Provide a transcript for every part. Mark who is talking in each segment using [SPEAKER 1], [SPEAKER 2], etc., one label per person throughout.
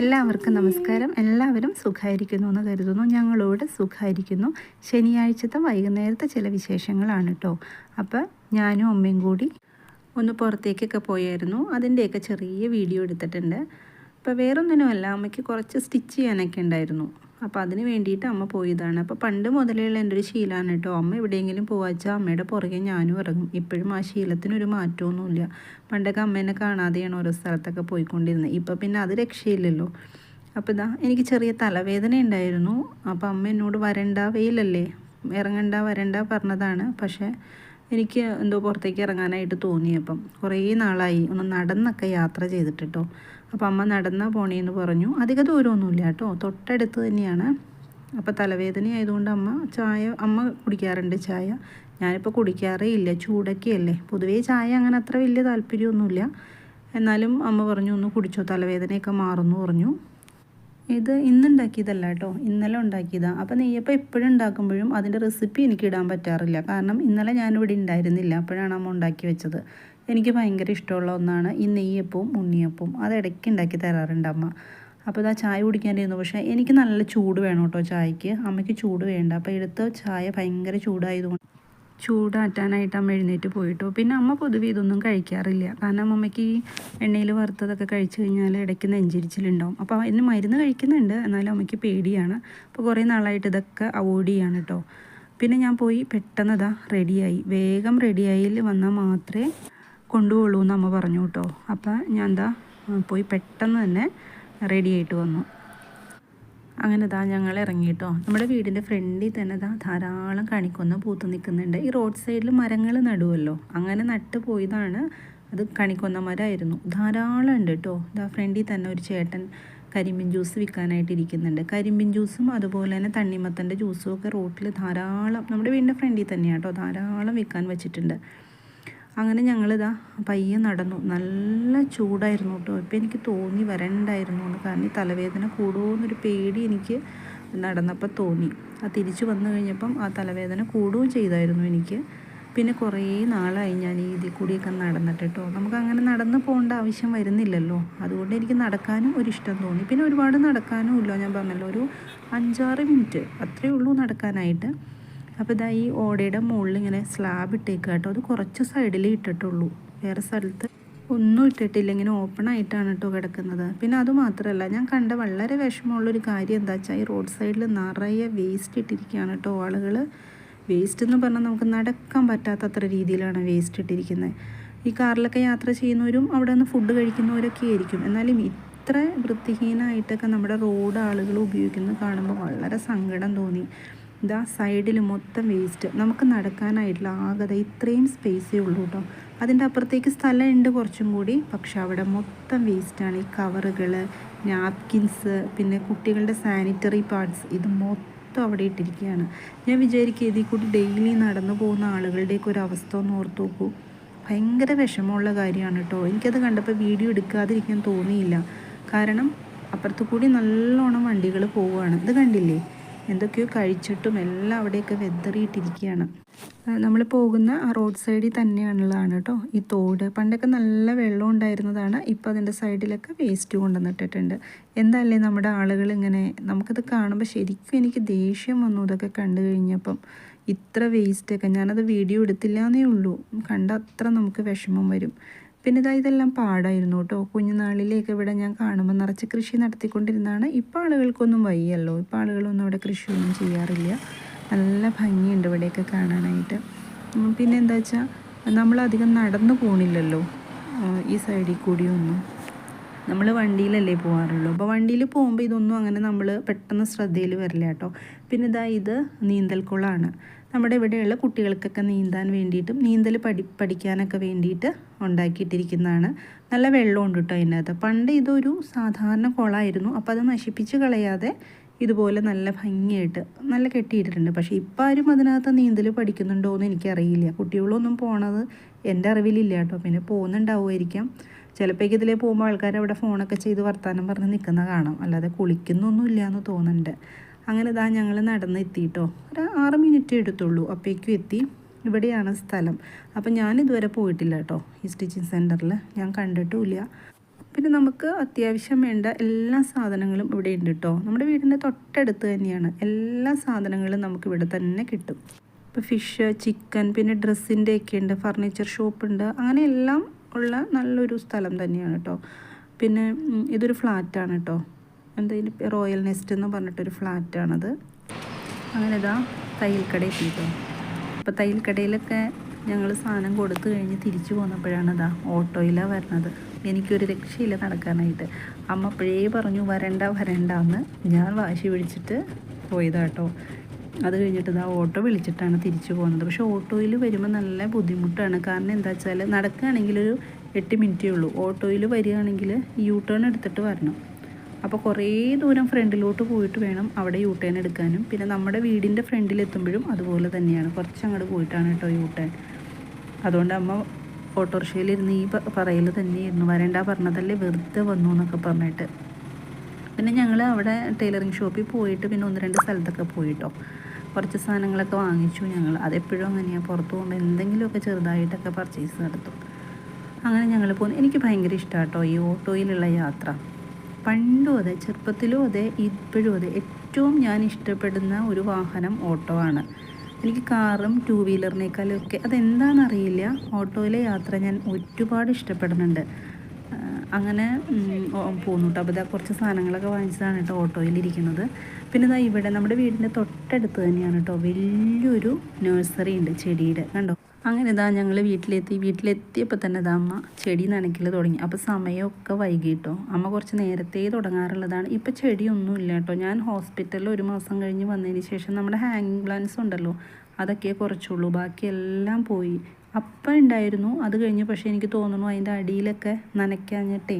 [SPEAKER 1] എല്ലാവർക്കും നമസ്കാരം. എല്ലാവരും സുഖമായിരിക്കുന്നു എന്ന് കരുതുന്നു. ഞങ്ങളോട് സുഖമായിരിക്കുന്നു ശനിയാഴ്ചത്തെ വൈകുന്നേരത്തെ ചില വിശേഷങ്ങളാണ് കേട്ടോ അപ്പോൾ ഞാനും അമ്മയും കൂടി ഒന്ന് പുറത്തേക്കൊക്കെ പോയായിരുന്നു. അതിന്റെയൊക്കെ ചെറിയ വീഡിയോ എടുത്തിട്ടുണ്ട്. അപ്പോൾ വേറൊന്നിനുമല്ല അമ്മയ്ക്ക് കുറച്ച് സ്റ്റിച്ച് ചെയ്യാനൊക്കെ ഉണ്ടായിരുന്നു. അപ്പോൾ അതിന് വേണ്ടിയിട്ട് അമ്മ പോയതാണ്. അപ്പോൾ പണ്ട് മുതലുള്ള എന്റെ ഒരു ശീലമാണ് കേട്ടോ അമ്മ എവിടെയെങ്കിലും പോവാച്ചാൽ അമ്മയുടെ പുറകെ ഞാനും ഇറങ്ങും. ഇപ്പോഴും ആ ശീലത്തിനൊരു മാറ്റമൊന്നുമില്ല. പണ്ടൊക്കെ അമ്മേനെ കാണാതെയാണ് ഓരോ സ്ഥലത്തൊക്കെ പോയിക്കൊണ്ടിരുന്നത്. ഇപ്പോൾ പിന്നെ അത് രക്ഷയില്ലല്ലോ. അപ്പോൾ ഇതാ എനിക്ക് ചെറിയ തലവേദന ഉണ്ടായിരുന്നു. അപ്പോൾ അമ്മ എന്നോട് വരണ്ട വെയിലല്ലേ? ഇറങ്ങണ്ട വരണ്ട പറഞ്ഞതാണ്. പക്ഷേ എനിക്ക് എന്തോ പുറത്തേക്ക് ഇറങ്ങാനായിട്ട് തോന്നിയപ്പം കുറേ നാളായി. ഒന്ന് നടന്നൊക്കെ യാത്ര ചെയ്തിട്ട് അപ്പോൾ അമ്മ നടന്ന പോണേന്ന് പറഞ്ഞു. അധിക ദൂരമൊന്നുമില്ല കേട്ടോ. തൊട്ടടുത്ത് തന്നെയാണ്. അപ്പോൾ തലവേദന ആയതുകൊണ്ട് അമ്മ ചായ അമ്മ കുടിക്കാറുണ്ട് ചായ. ഞാനിപ്പോൾ കുടിക്കാറേ ഇല്ല. ചൂടൊക്കെയല്ലേ. പൊതുവേ ചായ അങ്ങനെ അത്ര വലിയ താല്പര്യമൊന്നുമില്ല. എന്നാലും അമ്മ പറഞ്ഞു ഒന്ന് കുടിച്ചോ. തലവേദനയൊക്കെ മാറുന്നു പറഞ്ഞു. ഇത് ഇന്ന് ഉണ്ടാക്കിയതല്ല കേട്ടോ. ഇന്നലെ ഉണ്ടാക്കിയതാണ് അപ്പോൾ നെയ്യപ്പം എപ്പോഴും ഉണ്ടാക്കുമ്പോഴും അതിന്റെ റെസിപ്പി എനിക്ക് ഇടാൻ പറ്റാറില്ല. കാരണം ഇന്നലെ ഞാനിവിടെ ഉണ്ടായിരുന്നില്ല. അപ്പോഴാണ് അമ്മ ഉണ്ടാക്കി വെച്ചത്. എനിക്ക് ഭയങ്കര ഇഷ്ടമുള്ള ഒന്നാണ് ഈ നെയ്യപ്പവും ഉണ്ണിയപ്പവും. അത് ഇടയ്ക്ക് ഉണ്ടാക്കി തരാറുണ്ട് അമ്മ. അപ്പോൾ ഇതാ ചായ കുടിക്കാനിരുന്നു. പക്ഷേ എനിക്ക് നല്ല ചൂട് വേണം കേട്ടോ ചായക്ക് അമ്മയ്ക്ക് ചൂട് വേണ്ട. അപ്പോൾ എടുത്ത ചായ ഭയങ്കര ചൂടായതുകൊണ്ട് ചൂടാറ്റാനായിട്ട് അമ്മ എഴുന്നേറ്റ് പോയിട്ടു. പിന്നെ അമ്മ പൊതുവെ ഇതൊന്നും കഴിക്കാറില്ല. കാരണം അമ്മയ്ക്ക് ഈ എണ്ണയിൽ വറുത്തതൊക്കെ കഴിച്ചു കഴിഞ്ഞാൽ ഇടയ്ക്ക് നെഞ്ചിരിച്ചിലുണ്ടാവും. അപ്പോൾ അതിന് മരുന്ന് കഴിക്കുന്നുണ്ട്. എന്നാലും അമ്മയ്ക്ക് പേടിയാണ്. അപ്പോൾ കുറേ നാളായിട്ട് ഇതൊക്കെ അവോയ്ഡ് ചെയ്യാണ് കേട്ടോ. പിന്നെ ഞാൻ പോയി പെട്ടെന്ന് ഇതാ റെഡിയായി വേഗം റെഡിയായി വന്നാൽ മാത്രമേ കൊണ്ടുപോകുള്ളൂ എന്ന് അമ്മ പറഞ്ഞു കേട്ടോ. അപ്പോൾ ഞാൻ എന്താ പോയി പെട്ടെന്ന് തന്നെ റെഡി ആയിട്ട് വന്നു. അങ്ങനെ ഇതാ ഞങ്ങൾ ഇറങ്ങിയിട്ടോ നമ്മുടെ വീടിന്റെ ഫ്രണ്ടിൽ തന്നെ ഇതാ ധാരാളം കണിക്കൊന്ന് പൂത്ത് നിൽക്കുന്നുണ്ട്. ഈ റോഡ് സൈഡിൽ മരങ്ങൾ നടുവല്ലോ. അങ്ങനെ നട്ട് പോയതാണ് അത് കണിക്കൊന്ന മരമായിരുന്നു ധാരാളം ഉണ്ട് കേട്ടോ. ഇതാ ഫ്രണ്ടിൽ തന്നെ ഒരു ചേട്ടൻ കരിമ്പിൻ ജ്യൂസ് വിൽക്കാനായിട്ട് ഇരിക്കുന്നുണ്ട്. കരിമ്പിൻ ജ്യൂസും അതുപോലെ തന്നെ തണ്ണിമത്തന്റെ ജ്യൂസും ഒക്കെ റോട്ടിൽ ധാരാളം നമ്മുടെ വീടിന്റെ ഫ്രണ്ടിൽ തന്നെയാണ് കേട്ടോ. ധാരാളം വിൽക്കാൻ വെച്ചിട്ടുണ്ട്. അങ്ങനെ ഞങ്ങളിതാ പയ്യെ നടന്നു. നല്ല ചൂടായിരുന്നു കേട്ടോ. ഇപ്പം എനിക്ക് തോന്നി വരണ്ടായിരുന്നു കാരണം ഈ തലവേദന കൂടുമോയെന്നൊരു പേടി എനിക്ക് നടന്നപ്പോൾ തോന്നി. ആ തിരിച്ചു വന്നു കഴിഞ്ഞപ്പം ആ തലവേദന കൂടുകയും ചെയ്തായിരുന്നു എനിക്ക്. പിന്നെ കുറേ നാളായി ഞാൻ ഈ ഇതിൽ കൂടിയൊക്കെ നടന്നിട്ട് കേട്ടോ. നമുക്ക് അങ്ങനെ നടന്നു പോകേണ്ട ആവശ്യം വരുന്നില്ലല്ലോ. അതുകൊണ്ട് എനിക്ക് നടക്കാനും ഒരു ഇഷ്ടം തോന്നി. പിന്നെ ഒരുപാട് നടക്കാനും ഇല്ല ഞാൻ പറഞ്ഞല്ലോ ഒരു അഞ്ചാറ് മിനിറ്റ് അത്രയേ ഉള്ളൂ നടക്കാനായിട്ട്. അപ്പോൾ ഇതാ ഈ ഓടയുടെ മുകളിൽ ഇങ്ങനെ സ്ലാബ് ഇട്ടേക്കുക കേട്ടോ അത് കുറച്ച് സൈഡിൽ ഇട്ടിട്ടുള്ളൂ. വേറെ സ്ഥലത്ത് ഒന്നും ഇട്ടിട്ടില്ല. ഇങ്ങനെ ഓപ്പൺ ആയിട്ടാണ് കേട്ടോ കിടക്കുന്നത്. പിന്നെ അത് മാത്രമല്ല ഞാൻ കണ്ട വളരെ വിഷമമുള്ളൊരു കാര്യം എന്താ വെച്ചാൽ ഈ റോഡ് സൈഡിൽ നിറയെ വേസ്റ്റ് ഇട്ടിരിക്കുകയാണ് കേട്ടോ ആളുകൾ. വേസ്റ്റ് എന്ന് പറഞ്ഞാൽ നമുക്ക് നടക്കാൻ പറ്റാത്തത്ര രീതിയിലാണ് വേസ്റ്റ് ഇട്ടിരിക്കുന്നത്. ഈ കാറിലൊക്കെ യാത്ര ചെയ്യുന്നവരും അവിടെ നിന്ന് ഫുഡ് കഴിക്കുന്നവരൊക്കെ ആയിരിക്കും. എന്നാലും ഇത്ര വൃത്തിഹീനമായിട്ടൊക്കെ നമ്മുടെ റോഡ് ആളുകൾ ഉപയോഗിക്കുന്നത് കാണുമ്പോൾ വളരെ സങ്കടം തോന്നി. ഇതാ സൈഡിൽ മൊത്തം വേസ്റ്റ് നമുക്ക് നടക്കാനായിട്ടുള്ള ആകത ഇത്രയും സ്പേസേ ഉള്ളൂ കേട്ടോ അതിന്റെ അപ്പുറത്തേക്ക് സ്ഥലമുണ്ട് കുറച്ചും കൂടി. പക്ഷെ അവിടെ മൊത്തം വേസ്റ്റാണ് ഈ കവറുകൾ നാപ്കിൻസ് പിന്നെ കുട്ടികളുടെ സാനിറ്ററി പാർട്സ് ഇത് മൊത്തം അവിടെ ഇട്ടിരിക്കുകയാണ്. ഞാൻ വിചാരിക്കുക ഇതിൽ കൂടി ഡെയിലി നടന്നു പോകുന്ന ആളുകളുടെയൊക്കെ ഒരു അവസ്ഥ ഒന്ന് ഓർത്ത് നോക്കൂ. ഭയങ്കര വിഷമമുള്ള കാര്യമാണ് കേട്ടോ എനിക്കത് കണ്ടപ്പോൾ വീഡിയോ എടുക്കാതിരിക്കാൻ തോന്നിയില്ല. കാരണം അപ്പുറത്തു കൂടി നല്ലോണം വണ്ടികൾ പോവുകയാണ്. ഇത് കണ്ടില്ലേ? എന്തൊക്കെയോ കഴിച്ചിട്ടും എല്ലാം അവിടെയൊക്കെ വെതറിയിട്ടിരിക്കുകയാണ്. നമ്മൾ പോകുന്ന ആ റോഡ് സൈഡിൽ തന്നെയാണുള്ളതാണ് കേട്ടോ. ഈ തോട് പണ്ടൊക്കെ നല്ല വെള്ളം ഉണ്ടായിരുന്നതാണ് ഇപ്പോൾ അതിന്റെ സൈഡിലൊക്കെ വേസ്റ്റ് കൊണ്ടുവന്നിട്ടിട്ടുണ്ട്. എന്തല്ലേ നമ്മുടെ ആളുകൾ ഇങ്ങനെ നമുക്കത് കാണുമ്പോൾ ശരിക്കും എനിക്ക് ദേഷ്യം വന്നു ഇതൊക്കെ കണ്ടു കഴിഞ്ഞപ്പം. ഇത്ര വേസ്റ്റൊക്കെ ഞാനത് വീഡിയോ എടുത്തില്ല എന്നേ ഉള്ളൂ. കണ്ട അത്ര നമുക്ക് വിഷമം വരും. പിന്നെ ഇതാ ഇതെല്ലാം പാടായിരുന്നു കേട്ടോ. കുഞ്ഞുനാളിലേക്ക് ഇവിടെ ഞാൻ കാണുമ്പോൾ നിറച്ച് കൃഷി നടത്തിക്കൊണ്ടിരുന്നതാണ്. ഇപ്പോൾ ആളുകൾക്കൊന്നും വയ്യല്ലോ. ഇപ്പോൾ ആളുകളൊന്നും അവിടെ കൃഷിയൊന്നും ചെയ്യാറില്ല. നല്ല ഭംഗിയുണ്ട് ഇവിടെയൊക്കെ കാണാനായിട്ട്. പിന്നെ എന്താ വെച്ചാൽ നമ്മളധികം നടന്നു പോണില്ലല്ലോ. ഈ സൈഡിൽ കൂടിയൊന്നും നമ്മൾ വണ്ടിയിലല്ലേ പോകാറുള്ളൂ അപ്പോൾ വണ്ടിയിൽ പോകുമ്പോൾ ഇതൊന്നും അങ്ങനെ നമ്മൾ പെട്ടെന്ന് ശ്രദ്ധയിൽ വരില്ല കേട്ടോ. പിന്നെ ഇതാ ഇത് നീന്തൽക്കുളമാണ് നമ്മുടെ ഇവിടെയുള്ള കുട്ടികൾക്കൊക്കെ നീന്താൻ വേണ്ടിയിട്ടും നീന്തൽ പഠി പഠിക്കാനൊക്കെ വേണ്ടിയിട്ട് ഉണ്ടാക്കിയിട്ടിരിക്കുന്നതാണ്. നല്ല വെള്ളമുണ്ട് കേട്ടോ അതിനകത്ത്. പണ്ട് ഇതൊരു സാധാരണ കുളമായിരുന്നു. അപ്പോൾ അത് നശിപ്പിച്ച് കളയാതെ ഇതുപോലെ നല്ല ഭംഗിയായിട്ട് നല്ല കെട്ടിയിട്ടിട്ടുണ്ട്. പക്ഷേ ഇപ്പം ആരും അതിനകത്ത് നീന്തൽ പഠിക്കുന്നുണ്ടോ എന്ന് എനിക്കറിയില്ല. കുട്ടികളൊന്നും പോണത് എന്റെ അറിവിലില്ല കേട്ടോ. പിന്നെ പോകുന്നുണ്ടാവുമായിരിക്കാം. ചിലപ്പോൾ ഇതിലേ പോകുമ്പോൾ ആൾക്കാർ അവിടെ ഫോണൊക്കെ ചെയ്ത് വർത്തമാനം പറഞ്ഞ് നിൽക്കുന്ന കാണാം. അല്ലാതെ കുളിക്കുന്നൊന്നുമില്ല എന്ന് തോന്നുന്നുണ്ട്. അങ്ങനെ ഇതാ ഞങ്ങൾ നടന്ന് എത്തിയിട്ടോ ഒരു ആറ് മിനിറ്റ് എടുത്തുള്ളൂ. അപ്പോഴേക്കും എത്തി. ഇവിടെയാണ് സ്ഥലം. അപ്പം ഞാൻ ഇതുവരെ പോയിട്ടില്ല കേട്ടോ ഈ സ്റ്റിച്ചിങ് സെന്ററിൽ ഞാൻ കണ്ടിട്ടുമില്ല. പിന്നെ നമുക്ക് അത്യാവശ്യം വേണ്ട എല്ലാ സാധനങ്ങളും ഇവിടെ ഉണ്ട് കേട്ടോ നമ്മുടെ വീടിന്റെ തൊട്ടടുത്ത് തന്നെയാണ്. എല്ലാ സാധനങ്ങളും നമുക്ക് ഇവിടെ തന്നെ കിട്ടും. ഇപ്പോൾ ഫിഷ് ചിക്കൻ പിന്നെ ഡ്രസ്സിന്റെ ഒക്കെ ഉണ്ട്. ഫർണിച്ചർ ഷോപ്പ് ഉണ്ട്. അങ്ങനെ എല്ലാം ഉള്ള നല്ലൊരു സ്ഥലം തന്നെയാണ് കേട്ടോ പിന്നെ ഇതൊരു ഫ്ലാറ്റാണ് കേട്ടോ എന്താ ഇതിന് റോയൽ നെസ്റ്റ് എന്ന് പറഞ്ഞിട്ടൊരു ഫ്ലാറ്റാണത് അങ്ങനെ ഇതാ തയ്യൽക്കട എത്തിയിട്ടോ അപ്പോൾ തയ്യൽക്കടയിലൊക്കെ ഞങ്ങൾ സാധനം കൊടുത്തു കഴിഞ്ഞ് തിരിച്ചു പോന്നപ്പോഴാണ് ഇതാ ഓട്ടോയിലാണ് വരണത്. എനിക്കൊരു രക്ഷയില്ല നടക്കാനായിട്ട്. അമ്മ അപ്പോഴേ പറഞ്ഞു വരണ്ട വരണ്ട എന്ന് ഞാൻ വാശി പിടിച്ചിട്ട് പോയതാട്ടോ അത് കഴിഞ്ഞിട്ട് ഇതാ ഓട്ടോ വിളിച്ചിട്ടാണ് തിരിച്ചു പോകുന്നത്. പക്ഷേ ഓട്ടോയിൽ വരുമ്പോൾ നല്ല ബുദ്ധിമുട്ടാണ്. കാരണം എന്താ വെച്ചാൽ നടക്കുകയാണെങ്കിൽ ഒരു എട്ട് മിനിറ്റേ ഉള്ളൂ. ഓട്ടോയിൽ വരികയാണെങ്കിൽ യൂ ടേൺ എടുത്തിട്ട് വരണം. അപ്പോൾ കുറേ ദൂരം ഫ്രണ്ടിലോട്ട് പോയിട്ട് വേണം അവിടെ യൂ ടേൺ എടുക്കാനും. പിന്നെ നമ്മുടെ വീടിന്റെ ഫ്രണ്ടിലെത്തുമ്പോഴും അതുപോലെ തന്നെയാണ്. കുറച്ച് അങ്ങോട്ട് പോയിട്ടാണ് കേട്ടോ യൂ ടേൺ അതുകൊണ്ട് അമ്മ ഓട്ടോറിക്ഷയിലിരുന്ന് ഈ പറയൽ തന്നെയായിരുന്നു. വരണ്ട പറഞ്ഞതല്ലേ വെറുതെ വന്നു എന്നൊക്കെ പറഞ്ഞിട്ട്. പിന്നെ ഞങ്ങൾ അവിടെ ടൈലറിങ് ഷോപ്പിൽ പോയിട്ട് പിന്നെ ഒന്ന് രണ്ട് സ്ഥലത്തൊക്കെ പോയിട്ടോ. കുറച്ച് സാധനങ്ങളൊക്കെ വാങ്ങിച്ചു ഞങ്ങൾ അതെപ്പോഴും അങ്ങനെയാണ് പുറത്ത് പോകുമ്പോൾ എന്തെങ്കിലുമൊക്കെ ചെറുതായിട്ടൊക്കെ പർച്ചേസ് നടത്തും. അങ്ങനെ ഞങ്ങൾ പോകുന്നു എനിക്ക് ഭയങ്കര ഇഷ്ടമാണ് കേട്ടോ ഈ ഓട്ടോയിലുള്ള യാത്ര. പണ്ടും അതെ ചെറുപ്പത്തിലും അതെ ഇപ്പോഴും അതെ ഏറ്റവും ഞാൻ ഇഷ്ടപ്പെടുന്ന ഒരു വാഹനം ഓട്ടോ ആണ്. എനിക്ക് കാറും ടൂ വീലറിനേക്കാളും ഒക്കെ അതെന്താണെന്നറിയില്ല. ഓട്ടോയിലെ യാത്ര ഞാൻ ഒരുപാട് ഇഷ്ടപ്പെടുന്നുണ്ട്. അങ്ങനെ പോകുന്നു കേട്ടോ അപ്പോൾ കുറച്ച് സാധനങ്ങളൊക്കെ വാങ്ങിച്ചതാണ് കേട്ടോ ഓട്ടോയിലിരിക്കുന്നത് പിന്നെ ഇതാ ഇവിടെ നമ്മുടെ വീടിന്റെ തൊട്ടടുത്ത് തന്നെയാണ് കേട്ടോ വലിയൊരു നഴ്സറി ഉണ്ട് ചെടിയുടെ കണ്ടോ? അങ്ങനെ ഇതാ ഞങ്ങൾ വീട്ടിലെത്തി. വീട്ടിലെത്തിയപ്പോൾ തന്നെ ഇതാ അമ്മ ചെടി നനയ്ക്കൽ തുടങ്ങി. അപ്പോൾ സമയമൊക്കെ വൈകിട്ടോ. അമ്മ കുറച്ച് നേരത്തെ തുടങ്ങാറുള്ളതാണ്. ഇപ്പോൾ ചെടിയൊന്നും ഇല്ല കേട്ടോ. ഞാൻ ഹോസ്പിറ്റലിൽ ഒരു മാസം കഴിഞ്ഞ് വന്നതിന് ശേഷം നമ്മുടെ ഹാങ്ങിങ് പ്ലാന്റ്സ് ഉണ്ടല്ലോ അതൊക്കെ കുറച്ചുള്ളൂ. ബാക്കിയെല്ലാം പോയി. അപ്പം ഉണ്ടായിരുന്നു. അത് കഴിഞ്ഞ് പക്ഷേ എനിക്ക് തോന്നുന്നു അതിന്റെ അടിയിലൊക്കെ നനയ്ക്കാഞ്ഞിട്ടേ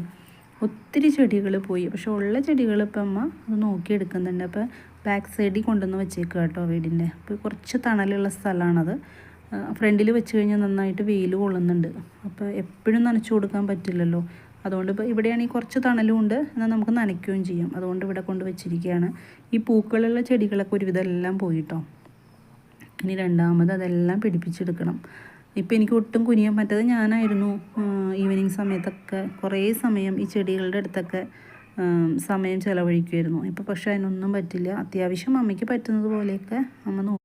[SPEAKER 1] ഒത്തിരി ചെടികൾ പോയി. പക്ഷെ ഉള്ള ചെടികൾ ഇപ്പം അമ്മ അത് നോക്കിയെടുക്കുന്നുണ്ട്. അപ്പോൾ ബാക്ക് സൈഡിൽ കൊണ്ടുവന്ന് വെച്ചേക്കുക കേട്ടോ വീടിന്റെ. അപ്പോൾ കുറച്ച് തണലുള്ള സ്ഥലമാണത്. ഫ്രണ്ടിൽ വെച്ച് കഴിഞ്ഞാൽ നന്നായിട്ട് വെയിൽ കൊള്ളുന്നുണ്ട്. അപ്പോൾ എപ്പോഴും നനച്ചു കൊടുക്കാൻ പറ്റില്ലല്ലോ. അതുകൊണ്ട് ഇപ്പോൾ ഇവിടെയാണെങ്കിൽ കുറച്ച് തണലും ഉണ്ട്. എന്നാൽ നമുക്ക് നനയ്ക്കുകയും ചെയ്യാം. അതുകൊണ്ട് ഇവിടെ കൊണ്ട് വെച്ചിരിക്കുകയാണ്. ഈ പൂക്കളുള്ള ചെടികളൊക്കെ ഒരുവിധം എല്ലാം പോയിട്ടോ. ഇനി രണ്ടാമത് അതെല്ലാം പിടിപ്പിച്ചെടുക്കണം. ഇപ്പം എനിക്ക് ഒട്ടും കുനിയാൻ പറ്റാതെ ഞാനായിരുന്നു ഈവനിങ് സമയത്തൊക്കെ കുറേ സമയം ഈ ചെടികളുടെ അടുത്തൊക്കെ സമയം ചിലവഴിക്കുമായിരുന്നു. ഇപ്പോൾ പക്ഷേ അതിനൊന്നും പറ്റില്ല. അത്യാവശ്യം അമ്മയ്ക്ക് പറ്റുന്നത് പോലെയൊക്കെ അമ്മ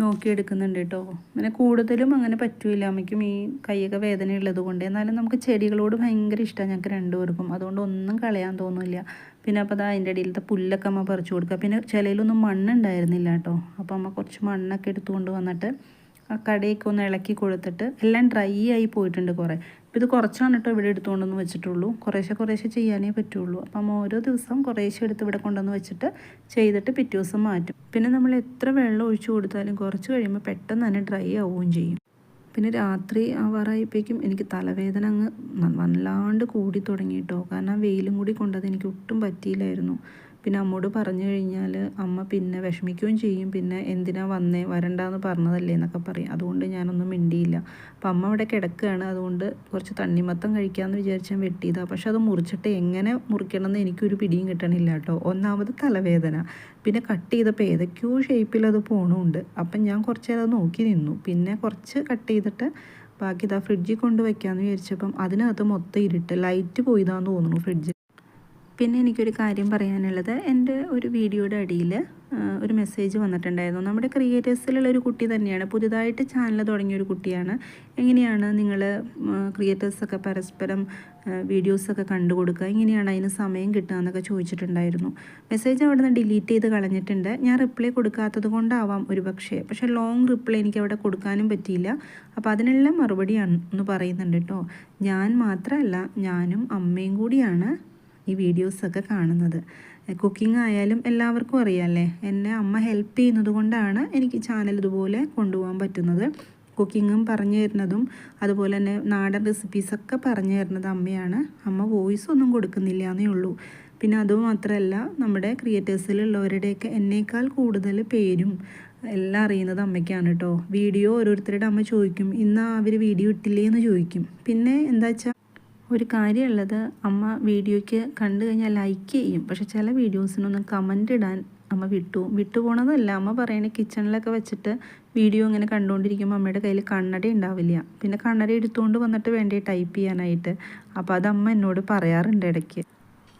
[SPEAKER 1] നോക്കിയെടുക്കുന്നുണ്ട് കേട്ടോ. അങ്ങനെ കൂടുതലും അങ്ങനെ പറ്റൂല. അമ്മയ്ക്കും ഈ കൈയൊക്കെ വേദന ഉള്ളത് കൊണ്ട്. എന്നാലും നമുക്ക് ചെടികളോട് ഭയങ്കര ഇഷ്ടമാണ് ഞങ്ങൾക്ക് രണ്ടുപേർക്കും. അതുകൊണ്ട് ഒന്നും കളയാൻ തോന്നില്ല. പിന്നെ അപ്പോൾ അതാ അതിന്റെ ഇടയിലത്തെ പുല്ലൊക്കെ അമ്മ പറിച്ചു കൊടുക്കുക. പിന്നെ ചിലയിലൊന്നും മണ്ണുണ്ടായിരുന്നില്ല കേട്ടോ. അപ്പോൾ അമ്മ കുറച്ച് മണ്ണൊക്കെ എടുത്തുകൊണ്ട് വന്നിട്ട് ആ കടയൊക്കെ ഒന്ന് ഇളക്കി കൊടുത്തിട്ട് എല്ലാം ഡ്രൈ ആയി പോയിട്ടുണ്ട് കുറേ. അപ്പോൾ ഇത് കുറച്ചാണ് കേട്ടോ ഇവിടെ എടുത്തുകൊണ്ടൊന്ന് വെച്ചിട്ടുള്ളൂ. കുറേശ്ശെ കുറേശ്ശെ ചെയ്യാനേ പറ്റുള്ളൂ. അപ്പം ഓരോ ദിവസം കുറേശ്ശെ എടുത്ത് ഇവിടെ കൊണ്ടുവന്ന് വെച്ചിട്ട് ചെയ്തിട്ട് പിറ്റേ ദിവസം മാറ്റും. പിന്നെ നമ്മൾ എത്ര വെള്ളം ഒഴിച്ചു കൊടുത്താലും കുറച്ച് കഴിയുമ്പോൾ പെട്ടെന്ന് തന്നെ ഡ്രൈ ആവുകയും ചെയ്യും. പിന്നെ രാത്രി ആവാറായപ്പോഴേക്കും എനിക്ക് തലവേദന അങ്ങ് വല്ലാണ്ട് കൂടി തുടങ്ങിയിട്ടോ കാരണം വെയിലും കൂടി കൊണ്ടത് എനിക്ക് ഒട്ടും പറ്റിയില്ലായിരുന്നു. പിന്നെ അമ്മോട് പറഞ്ഞു കഴിഞ്ഞാൽ അമ്മ പിന്നെ വിഷമിക്കുകയും ചെയ്യും. പിന്നെ എന്തിനാ വന്നേ? വരണ്ടാന്ന് പറഞ്ഞതല്ലേ എന്നൊക്കെ പറയും. അതുകൊണ്ട് ഞാനൊന്നും മിണ്ടിയില്ല. അപ്പം അമ്മ അവിടെ കിടക്കുകയാണ്. അതുകൊണ്ട് കുറച്ച് തണ്ണിമത്തം കഴിക്കാമെന്ന് വിചാരിച്ചാൽ വെട്ടിയതാണ് പക്ഷെ അത് മുറിച്ചിട്ട് എങ്ങനെ മുറിക്കണമെന്ന് എനിക്കൊരു പിടിയും കിട്ടണില്ല കേട്ടോ. ഒന്നാമത് തലവേദന. പിന്നെ കട്ട് ചെയ്തപ്പോൾ ഏതൊക്കെയോ ഷേപ്പിൽ അത് പോണുണ്ട്. അപ്പം ഞാൻ കുറച്ച് നേരം അത് നോക്കി നിന്നു. പിന്നെ കുറച്ച് കട്ട് ചെയ്തിട്ട് ബാക്കി ഇതാ ഫ്രിഡ്ജിൽ കൊണ്ട് വയ്ക്കാമെന്ന് വിചാരിച്ചപ്പം അതിനകത്ത് മൊത്തം ഇരുട്ട്. ലൈറ്റ് പോയതാന്ന് തോന്നുന്നു ഫ്രിഡ്ജ് പിന്നെ എനിക്കൊരു കാര്യം പറയാനുള്ളത്. എന്റെ ഒരു വീഡിയോയുടെ അടിയിൽ ഒരു മെസ്സേജ് വന്നിട്ടുണ്ടായിരുന്നു. നമ്മുടെ ക്രിയേറ്റേഴ്സിലുള്ള ഒരു കുട്ടി തന്നെയാണ്. പുതുതായിട്ട് ചാനൽ തുടങ്ങിയ ഒരു കുട്ടിയാണ്. എങ്ങനെയാണ് നിങ്ങൾ ക്രിയേറ്റേഴ്സൊക്കെ പരസ്പരം വീഡിയോസൊക്കെ കണ്ടു കൊടുക്കുക എങ്ങനെയാണ് അതിന് സമയം കിട്ടുക എന്നൊക്കെ ചോദിച്ചിട്ടുണ്ടായിരുന്നു. മെസ്സേജ് അവിടെ നിന്ന് ഡിലീറ്റ് ചെയ്ത് കളഞ്ഞിട്ടുണ്ട്. ഞാൻ റിപ്ലൈ കൊടുക്കാത്തത് കൊണ്ടാവാം ഒരു പക്ഷേ. പക്ഷേ ലോങ് റിപ്ലൈ എനിക്ക് അവിടെ കൊടുക്കാനും പറ്റിയില്ല. അപ്പോൾ അതിനെല്ലാം മറുപടിയാണ് എന്ന് പറയുന്നുണ്ട് കേട്ടോ. ഞാൻ മാത്രമല്ല ഞാനും അമ്മയും കൂടിയാണ്. ഈ വീഡിയോസൊക്കെ കാണുന്നത്. കുക്കിംഗ് ആയാലും എല്ലാവർക്കും അറിയാമല്ലേ എന്നെ അമ്മ ഹെൽപ്പ് ചെയ്യുന്നത് കൊണ്ടാണ് എനിക്ക് ചാനൽ ഇതുപോലെ കൊണ്ടുപോകാൻ പറ്റുന്നത്. കുക്കിങ്ങും പറഞ്ഞു തരുന്നതും അതുപോലെ തന്നെ നാടൻ റെസിപ്പീസൊക്കെ പറഞ്ഞു തരുന്നത് അമ്മയാണ്. അമ്മ വോയിസ് ഒന്നും കൊടുക്കുന്നില്ല എന്നേ ഉള്ളൂ. പിന്നെ അതുമാത്രമല്ല നമ്മുടെ ക്രിയേറ്റേഴ്സിലുള്ളവരുടെയൊക്കെ എന്നേക്കാൾ കൂടുതൽ പേരും എല്ലാം അറിയുന്നത് അമ്മയ്ക്കാണ് കേട്ടോ. വീഡിയോ ഓരോരുത്തരുടെ അമ്മ ചോദിക്കും ഇന്ന് അവർ വീഡിയോ ഇട്ടില്ലേ? എന്ന് ചോദിക്കും. പിന്നെ എന്താ വെച്ചാൽ ഒരു കാര്യമുള്ളത് അമ്മ വീഡിയോയ്ക്ക് കണ്ടു കഴിഞ്ഞാൽ ലൈക്ക് ചെയ്യും. പക്ഷെ ചില വീഡിയോസിനൊന്നും കമന്റ് ഇടാൻ അമ്മ വിട്ടു. വിട്ടുപോണതല്ല അമ്മ പറയണ കിച്ചണിലൊക്കെ വെച്ചിട്ട് വീഡിയോ ഇങ്ങനെ കണ്ടുകൊണ്ടിരിക്കുമ്പോൾ അമ്മയുടെ കയ്യിൽ കണ്ണട ഉണ്ടാവില്ല. പിന്നെ കണ്ണട എടുത്തുകൊണ്ട് വന്നിട്ട് വേണ്ടേ ടൈപ്പ് ചെയ്യാനായിട്ട്. അപ്പോൾ അത് അമ്മ എന്നോട് പറയാറുണ്ട് ഇടയ്ക്ക്.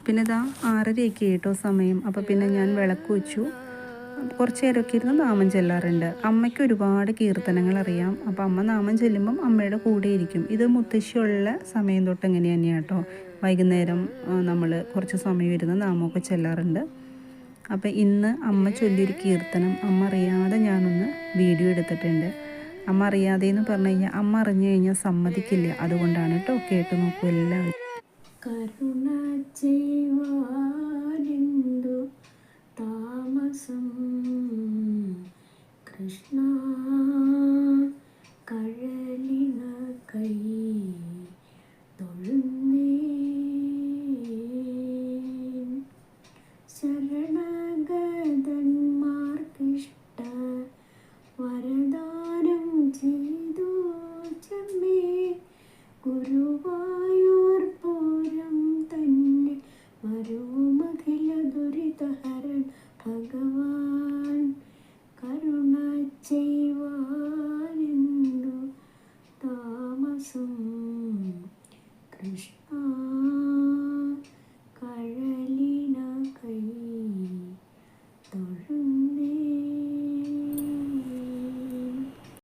[SPEAKER 1] പിന്നെ ഇതാ ആറരയൊക്കെ കേട്ടോ സമയം. അപ്പോൾ പിന്നെ ഞാൻ വിളക്ക് വെച്ചു. കുറച്ച് നേരമൊക്കെ ഇരുന്ന് നാമം ചെല്ലാറുണ്ട്. അമ്മയ്ക്ക് ഒരുപാട് കീർത്തനങ്ങൾ അറിയാം. അപ്പോൾ അമ്മ നാമം ചെല്ലുമ്പം അമ്മയുടെ കൂടെ ഇരിക്കും. ഇത് മുത്തശ്ശിയുള്ള സമയം തൊട്ട് എങ്ങനെ തന്നെയാണ് കേട്ടോ വൈകുന്നേരം നമ്മൾ കുറച്ച് സമയം ഇരുന്ന് നാമമൊക്കെ ചെല്ലാറുണ്ട്. അപ്പോൾ ഇന്ന് അമ്മ ചൊല്ലിയൊരു കീർത്തനം അമ്മ അറിയാതെ ഞാനൊന്ന് വീഡിയോ എടുത്തിട്ടുണ്ട്. അമ്മ അറിയാതെ എന്ന് പറഞ്ഞു കഴിഞ്ഞാൽ അമ്മ അറിഞ്ഞു കഴിഞ്ഞാൽ സമ്മതിക്കില്ല. അതുകൊണ്ടാണ് കേട്ടോ കേട്ട് നോക്കൂ എല്ലാവരും.
[SPEAKER 2] കരുണ ചെയ്യുവാനെന്തു താമസം Krishna Karalina Kai